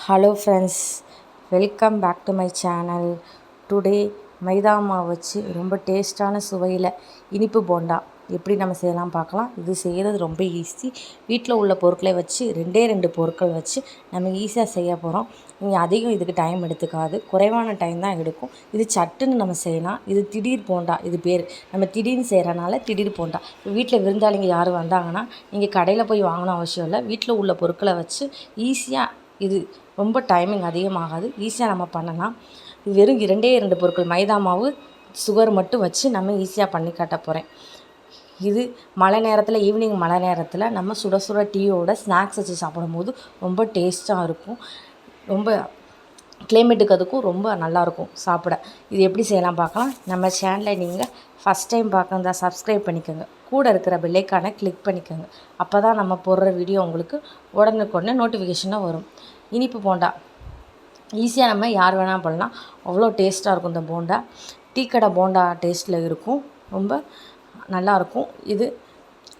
Hello friends welcome back to my channel today மைதா மாவு வச்சு ரொம்ப டேஸ்டான சுவையில் இனிப்பு போண்டா. எப்படி நம்ம செய்யலாம் பார்க்கலாம். இது செய்கிறது ரொம்ப ஈஸி வீட்டில் உள்ள பொருட்களை வச்சு ரெண்டே ரெண்டு பொருட்கள் வச்சு நம்ம ஈஸியாக செய்ய போகிறோம் நீங்கள் அதிகம் இதுக்கு டைம் எடுத்துக்காது. குறைவான டைம் தான் எடுக்கும். இது சட்டுன்னு நம்ம செய்யலாம். இது திடீர் போண்டா இது பேர். நம்ம திடீர்னு செய்கிறனால திடீர் போண்டா. இப்போ வீட்டில் விருந்தாளிங்க யாரும் வந்தாங்கன்னா நீங்கள் கடையில் போய் வாங்கணும் அவசியம் இல்லை. வீட்டில் உள்ள பொருட்களை வச்சு ஈஸியாக இது ரொம்ப டைமிங் அதிகமாகாது. ஈஸியாக நம்ம பண்ணலாம். இது வெறும் இரண்டே இரண்டு பொருட்கள். மைதா மாவு சுகர் மட்டும் வச்சு நம்ம ஈஸியாக பண்ணி காட்ட போகிறேன் இது மழை நேரத்தில் ஈவினிங் மழை நேரத்தில் நம்ம சுட சுட டீயோட ஸ்நாக்ஸ் வச்சு சாப்பிடும்போது ரொம்ப டேஸ்ட்டாக இருக்கும். ரொம்ப கிளைமேட்டுக்கு அதுக்கும் ரொம்ப நல்லாயிருக்கும் சாப்பிட. இது எப்படி செய்யலாம் பார்க்கலாம். நம்ம சேனலை நீங்கள் ஃபஸ்ட் டைம் பார்க்குறதா சப்ஸ்கிரைப் பண்ணிக்கோங்க. கூட இருக்கிற பெல்லைக்கானை கிளிக் பண்ணிக்கோங்க. அப்போ தான் நம்ம போடுற வீடியோ உங்களுக்கு உடனுக்குடனே நோட்டிஃபிகேஷனாக வரும். இனிப்பு போண்டா. ஈஸியாக நம்ம யார் வேணால் பண்ணலாம். அவ்வளோ டேஸ்ட்டாக இருக்கும் இந்த போண்டா. டீ கடை போண்டா டேஸ்ட்டில் இருக்கும். ரொம்ப நல்லாயிருக்கும் இது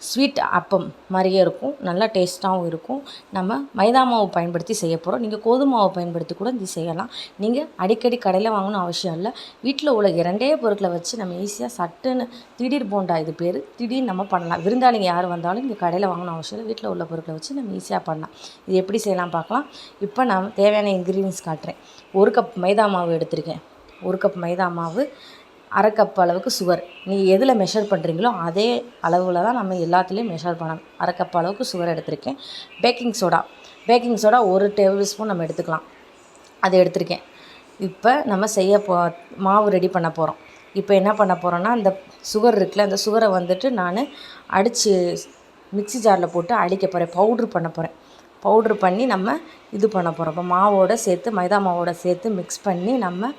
ஸ்வீட் அப்பம் மாதிரியே இருக்கும். நல்லா டேஸ்ட்டாகவும் இருக்கும். நம்ம மைதா மாவு பயன்படுத்தி செய்ய போகிறோம் நீங்கள் கோதுமை மாவு பயன்படுத்தி கூட இது செய்யலாம். நீங்கள் அடிக்கடி கடையில் வாங்கணும் அவசியம் இல்லை. வீட்டில் உள்ள இரண்டே பொருட்களை வச்சு நம்ம ஈஸியாக சட்டுன்னு திடீர் போண்டா இது பேர். திடீர்னு நம்ம பண்ணலாம். விருந்தாளிங்க யார் வந்தாலும் இங்கே கடையில் வாங்கணும் அவசியம் இல்லை. வீட்டில் உள்ள பொருட்களை வச்சு நம்ம ஈஸியாக பண்ணலாம். இது எப்படி செய்யலாம் பார்க்கலாம். இப்போ நான் தேவையான இன்க்ரீடியன்ஸ் காட்டுறேன். ஒரு கப் மைதா மாவு எடுத்திருக்கேன். ஒரு கப் மைதா மாவு. அரை கப் அளவுக்கு சுகர் நீங்கள் எதில் மெஷர் பண்ணுறீங்களோ அதே அளவில் தான் நம்ம எல்லாத்துலேயும் மெஷர் பண்ணணும் அரை கப் அளவுக்கு சுகர் எடுத்திருக்கேன். பேக்கிங் சோடா பேக்கிங் சோடா ஒரு டேபிள் ஸ்பூன் நம்ம எடுத்துக்கலாம். அதை எடுத்திருக்கேன். இப்போ நம்ம செய்ய போ மாவு ரெடி பண்ண போகிறோம் இப்போ என்ன பண்ண போகிறோன்னா அந்த சுகர் இருக்குல்ல அந்த சுகரை வந்துட்டு நான் அடித்து மிக்ஸி ஜாரில் போட்டு அடிக்க போகிறேன் பவுட்ரு பண்ண போகிறேன் பவுட்ரு பண்ணி நம்ம இது பண்ண போகிறோம் இப்போ மாவோட சேர்த்து மைதா மாவோட சேர்த்து மிக்ஸ் பண்ணி நம்ம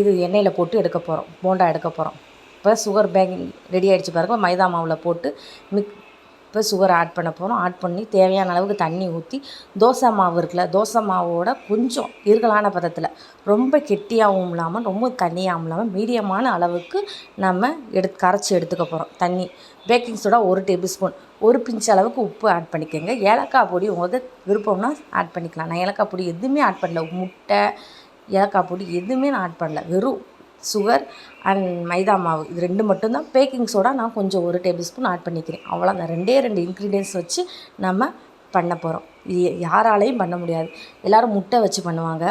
இது எண்ணெயில் போட்டு எடுக்க போகிறோம் போண்டா எடுக்க போகிறோம் இப்போ சுகர் பேக்கிங் ரெடி ஆகிடுச்சு பாருங்கள் மைதா மாவில் போட்டு மிக் இப்போ சுகர் ஆட் பண்ண போகிறோம் ஆட் பண்ணி தேவையான அளவுக்கு தண்ணி ஊற்றி தோசை மாவு இருக்குல்ல தோசை மாவோட கொஞ்சம் இருக்கலான பதத்தில் ரொம்ப கெட்டியாகவும் இல்லாமல் ரொம்ப தண்ணியாகவும் இல்லாமல் மீடியமான அளவுக்கு நம்ம எடுத்து கரைச்சி எடுத்துக்க போகிறோம் தண்ணி பேக்கிங் சோடா ஒரு டேபிள் ஸ்பூன் ஒரு பிஞ்ச் அளவுக்கு உப்பு ஆட் பண்ணிக்கோங்க. ஏலக்காய் பொடி உங்களுக்கு விருப்பம்னா ஆட் பண்ணிக்கலாம். நான் ஏலக்காய் பொடி எதுவுமே ஆட் பண்ணல. முட்டை ஏலக்காய் பொடி எதுவுமே நான் ஆட் பண்ணல. வெறும் சுகர் அண்ட் மைதா மாவு. இது ரெண்டு மட்டும்தான். பேக்கிங் சோடா நான் கொஞ்சம் ஒரு டேபிள் ஸ்பூன் ஆட் பண்ணிக்கிறேன் அவ்வளோதான் ரெண்டே ரெண்டு இன்க்ரீடியன்ஸ் வச்சு நம்ம பண்ண போகிறோம் இது யாராலையும் பண்ண முடியாது. எல்லோரும் முட்டை வச்சு பண்ணுவாங்க.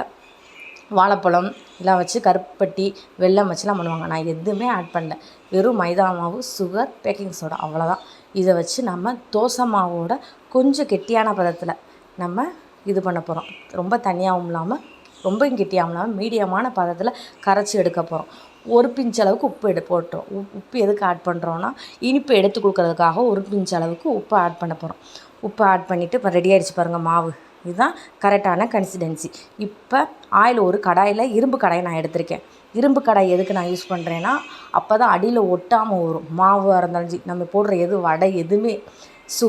வாழைப்பழம் எல்லாம் வச்சு கருப்பட்டி வெல்லம் வச்சுலாம் பண்ணுவாங்க. நான் எதுவுமே ஆட் பண்ணல. வெறும் மைதா மாவு சுகர் பேக்கிங் சோடா அவ்வளோதான் இதை வச்சு நம்ம தோசை மாவோட கொஞ்சம் கெட்டியான பதத்தில் நம்ம இது பண்ண போகிறோம் ரொம்ப தனியாகவும் இல்லாமல் ரொம்ப கெட்டியாகலாம் மீடியமான பதத்தில் கரைச்சி எடுக்க போகிறோம் ஒரு பிஞ்ச் அளவுக்கு உப்பு எடு போட்டுரும் உப்பு எதுக்கு ஆட் பண்ணுறோன்னா இனிப்பு எடுத்து கொடுக்குறதுக்காக ஒரு பிஞ்ச் அளவுக்கு உப்பு ஆட் பண்ண போகிறோம் உப்பு ஆட் பண்ணிவிட்டு இப்போ ரெடி ஆகிடுச்சு பாருங்கள் மாவு. இதுதான் கரெக்டான கன்சிஸ்டன்சி இப்போ ஆயில் ஒரு கடாயில் இரும்பு கடாயை நான் எடுத்திருக்கேன். இரும்பு கடாய் எதுக்கு நான் யூஸ் பண்ணுறேன்னா அப்போ தான் அடியில் ஒட்டாமல் வரும் மாவாக இருந்தாலும் நம்ம போடுற எது வடை எதுவுமே சு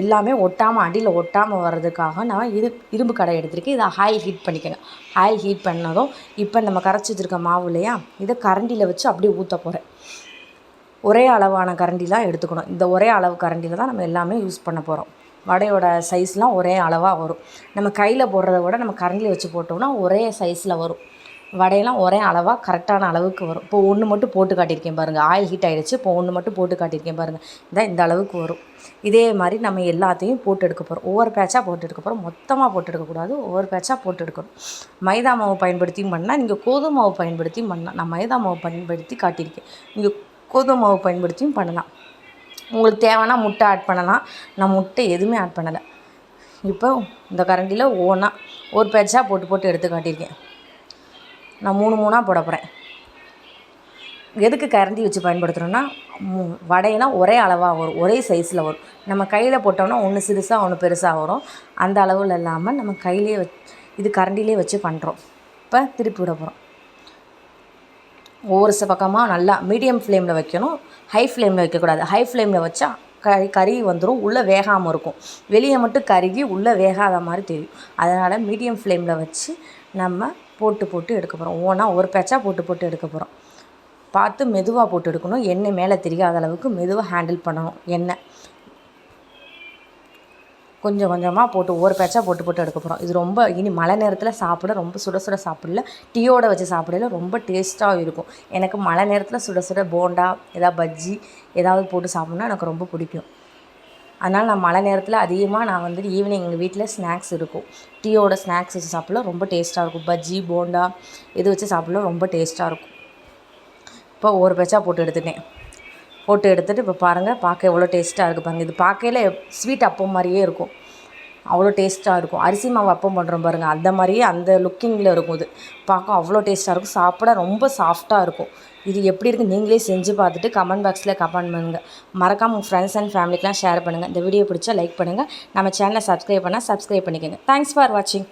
எல்லாமே ஒட்டாமல் அடியில் ஒட்டாமல் வர்றதுக்காக நான் இரு இரும்பு கடை எடுத்திருக்கேன். இதை ஆயில் ஹீட் பண்ணிக்கங்க. ஆயில் ஹீட் பண்ணதும் இப்போ நம்ம கரைச்சி வச்சுருக்க மாவு இல்லையா இதை கரண்டியில் வச்சு அப்படியே ஊற்ற போகிறேன் ஒரே அளவான கரண்டிலாம் எடுத்துக்கணும். இந்த ஒரே அளவு கரண்டியில் தான் நம்ம எல்லாமே யூஸ் பண்ண போகிறோம் வடையோட சைஸ்லாம் ஒரே அளவாக வரும். நம்ம கையில் போடுறத விட நம்ம கரண்டியில் வச்சு போட்டோம்னா ஒரே சைஸில் வரும். வடையெல்லாம் ஒரே அளவாக கரெக்டான அளவுக்கு வரும். இப்போ ஒன்று மட்டும் போட்டு காட்டியிருக்கேன் பாருங்கள் ஆயில் ஹீட் ஆகிடுச்சு இப்போ ஒன்று மட்டும் போட்டு காட்டியிருக்கேன் பாருங்கள் இதான் இந்த அளவுக்கு வரும். இதே மாதிரி நம்ம எல்லாத்தையும் போட்டு எடுக்க போகிறோம் ஒவ்வொரு பேட்சாக போட்டு எடுக்க போகிறோம் மொத்தமாக போட்டு எடுக்கக்கூடாது ஒவ்வொரு பேட்சாக போட்டு எடுக்கணும். மைதா மாவு பயன்படுத்தியும் பண்ணால் நீங்கள் கோதுமை மாவு பயன்படுத்தியும் பண்ணலாம். நான் மைதா மாவு பயன்படுத்தி காட்டியிருக்கேன். நீங்கள் கோதுமை மாவு பயன்படுத்தியும் பண்ணலாம். உங்களுக்கு தேவைன்னா முட்டை ஆட் பண்ணலாம். நான் முட்டை எதுவுமே ஆட் பண்ணலை. இப்போ இந்த கரண்டியில் ஓனாக ஒரு பேட்சாக போட்டு போட்டு எடுத்து காட்டியிருக்கேன். நான் மூணு மூணாக போட போகிறேன் எதுக்கு கரண்டி வச்சு பயன்படுத்துகிறோன்னா வடையெல்லாம் ஒரே அளவாக வரும் ஒரே சைஸில் வரும். நம்ம கையில் போட்டோம்னா ஒன்று சிறுசாக ஒன்று பெருசாக வரும். அந்த அளவில் இல்லாமல் நம்ம கையிலே வச் இது கரண்டிலே வச்சு பண்ணுறோம் இப்போ திருப்பி விட போகிறோம் ஒவ்வொரு பக்கமாக நல்லா மீடியம் ஃப்ளேமில் வைக்கணும் ஹை ஃப்ளேமில் வைக்கக்கூடாது. ஹை ஃப்ளேமில் வச்சா கறி கறி வந்துடும் உள்ளே வேகாமல் இருக்கும். வெளியே மட்டும் கருகி உள்ளே வேகாத மாதிரி தெரியும். அதனால் மீடியம் ஃப்ளேமில் வச்சு நம்ம போட்டு போட்டு எடுக்க போகிறோம் ஒவ்வொன்றா ஒரு பேச்சாக போட்டு போட்டு எடுக்க போகிறோம் பார்த்து மெதுவாக போட்டு எடுக்கணும். எண்ணெய் மேலே தெரியாத அளவுக்கு மெதுவாக ஹேண்டில் பண்ணணும். எண்ணெய். கொஞ்சம் கொஞ்சமாக போட்டு ஒவ்வொரு பேச்சாக போட்டு போட்டு எடுக்க போகிறோம் இது ரொம்ப இனி மழை நேரத்தில் சாப்பிட ரொம்ப சுட சுட சாப்பிடல. டீயோட வச்சு சாப்பிடல. ரொம்ப டேஸ்ட்டாக இருக்கும். எனக்கு மழை நேரத்தில் சுட சுட போண்டா ஏதாவது பஜ்ஜி ஏதாவது போட்டு சாப்பிட்னா எனக்கு ரொம்ப பிடிக்கும். அதனால் நான் மழை நேரத்தில் அதிகமாக நான் வந்துட்டு ஈவினிங் எங்கள் வீட்டில் ஸ்நாக்ஸ் இருக்கும். டீயோட ஸ்நாக்ஸ் வச்சு சாப்பிடல. ரொம்ப டேஸ்ட்டாக இருக்கும். பஜ்ஜி போண்டா இது வச்சு சாப்பிடல. ரொம்ப டேஸ்ட்டாக இருக்கும். இப்போ ஒவ்வொரு பேச்சாக போட்டு எடுத்துட்டேன். போட்டு எடுத்துகிட்டு இப்போ பாருங்கள் பார்க்க எவ்வளோ டேஸ்ட்டாக இருக்குது பாருங்கள் இது பார்க்கையில ஸ்வீட் அப்பம் மாதிரியே இருக்கும். அவ்வளோ டேஸ்ட்டாக இருக்கும். அரிசி மாவு அப்பம் பண்ணுறோம் பாருங்கள் அந்த மாதிரியே அந்த லுக்கிங்கில் இருக்கும் இது. பார்க்க அவ்வளோ டேஸ்ட்டாக இருக்கும். சாப்பிட ரொம்ப சாஃப்டாக இருக்கும். இது எப்படி இருக்குது நீங்களே செஞ்சு பார்த்துட்டு கமெண்ட் பாக்ஸில் கமெண்ட் பண்ணுங்கள் மறக்காமல் உங்கள் ஃப்ரெண்ட்ஸ் அண்ட் ஃபேமிலிக்கெலாம் ஷேர் பண்ணுங்கள் இந்த வீடியோ பிடிச்சா லைக் பண்ணுங்கள் நம்ம சேனலை சப்ஸ்கிரைப் பண்ணால் சப்ஸ்கிரைப் பண்ணிக்கோங்க. தேங்க்ஸ் ஃபார் வாட்சிங்